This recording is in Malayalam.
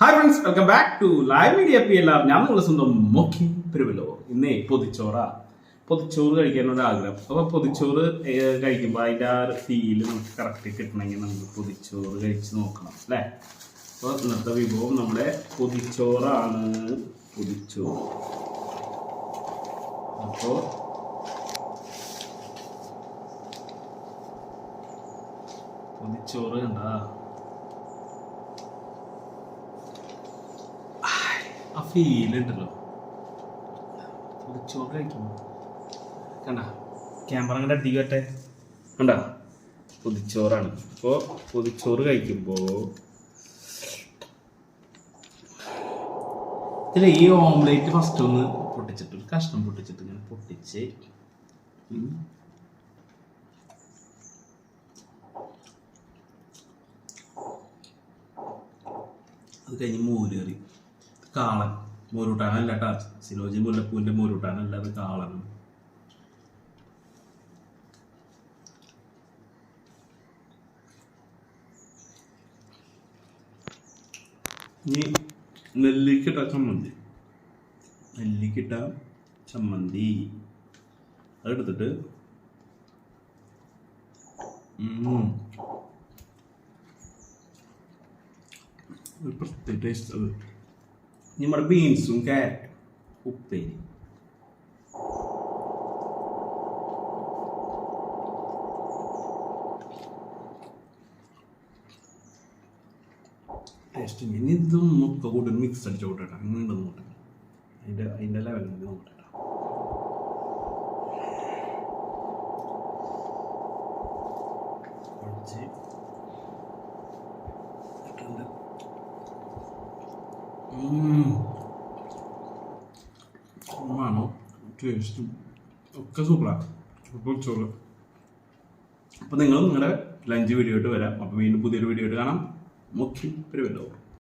Hi friends welcome back to live media P R ഞാൻ നിങ്ങളുടെ സ്വന്തം മൊക്കി പെരുവല്ലോ ഇന്നേ പൊതിച്ചോറ. പൊതിച്ചോറ് കഴിക്കാനുള്ള ആഗ്രഹം. അപ്പോൾ പൊതിച്ചോറ് കഴിക്കുമ്പോൾ അതിന്റെ ആ ഫീൽ നമുക്ക് കറക്റ്റ് കിട്ടണമെങ്കിൽ നമുക്ക് പൊതിച്ചോറ് കഴിച്ച് നോക്കണം അല്ലേ? അപ്പോൾ ഇന്നത്തെ വിഭവം നമ്മുടെ പൊതിച്ചോറാണ്. പൊതിച്ചോറ്. അപ്പോൾ പൊതിച്ചോറ് കണ്ടാ. ഉണ്ടല്ലോ പൊതിച്ചോറ് കഴിക്കുമ്പോൾ കണ്ട? ക്യാമറ കണ്ട അടിക്കട്ടെ. കണ്ട? പൊതിച്ചോറാണ്. അപ്പോൾ പൊതിച്ചോറ് കഴിക്കുമ്പോൾ ഇതിൽ ഈ ഓംലേറ്റ് ഫസ്റ്റ് ഒന്ന് പൊട്ടിച്ചിട്ട് ഒരു കഷ്ണം പൊട്ടിച്ചിട്ട് ഇങ്ങനെ പൊട്ടിച്ച്. അത് കഴിഞ്ഞ് മോരുകറി കാളൻ. മോരൂട്ടാനല്ല കേട്ടാ സിലോജി മുല്ലപ്പൂവിന്റെ മോരൂട്ടാനല്ല അത് കാളനാണ്. ഇനി നെല്ലിക്കിട്ട ചമ്മന്തി. നെല്ലിക്കിട്ട ചമ്മന്തി. അതെടുത്തിട്ട്. ഒരു പ്രത്യേക ടേസ്റ്റ് അത്. നമ്മുടെ ബീൻസും ക്യാരറ്റും ഉപ്പേരി. ടേസ്റ്റ് ഇനി. ഇതും ഒക്കെ കൂട്ടി മിക്സ് അടിച്ച് കൂട്ടട്ടെ. അങ്ങനെ ഉണ്ടെന്ന് നോട്ടെ അതിന്റെ അതിന്റെ ഉം. മണോ ടേസ്റ്റും ഒക്കെ സൂപ്പറാണ് ചോറ്. അപ്പോൾ നിങ്ങൾ നിങ്ങളുടെ ലഞ്ച് വീഡിയോ ആയിട്ട് വരാം. അപ്പോൾ വീണ്ടും പുതിയൊരു വീഡിയോ ആയിട്ട് കാണാം. മുഖ്യം പെരുവല്ലോ